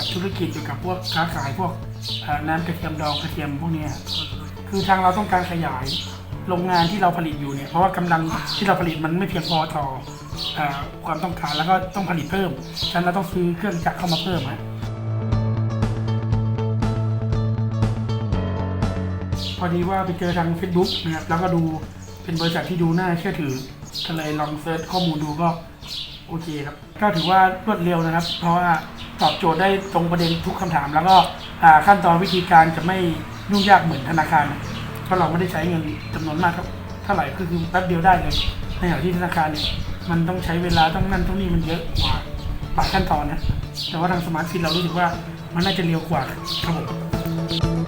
กิจเกี่ยวกับพวกค้าขายพวกน้ำกระเทียมดองกระเทียมพวกนี้คือทางเราต้องการขยายโรงงานที่เราผลิตอยู่เนี่ยเพราะว่ากำลังที่เราผลิตมันไม่เพียงพอต่อเอ่อความต้องการแล้วก็ต้องผลิตเพิ่มฉะนั้นเราต้องซื้อเครื่องจักรเข้ามาเพิ่มฮะพอดีว่าไปเจอทาง Facebook นะครับแล้วก็ดูเป็นบริษัทที่ดูน่าเชื่อถือก็เลยลองเซิร์ชข้อมูลดูก็ โอเคครับ ก็ถือว่ารวดเร็วนะครับ เพราะว่าตอบโจทย์ได้ตรงประเด็นทุกคำถาม แล้วก็ขั้นตอนวิธีการจะไม่ยุ่งยากเหมือนธนาคารเพราะเราไม่ได้ใช้เงินจำนวนมากครับเท่าไหร่ก็คือแป๊บเดียวได้เลยในขณะที่ธนาคารเนี่ยมันต้องใช้เวลาต้องนั่นต้องนี่มันเยอะกว่าหลายขั้นตอนนะแต่ว่าทางสมาร์ทฟินเรารู้สึกว่ามันน่าจะเร็วกว่าครับผม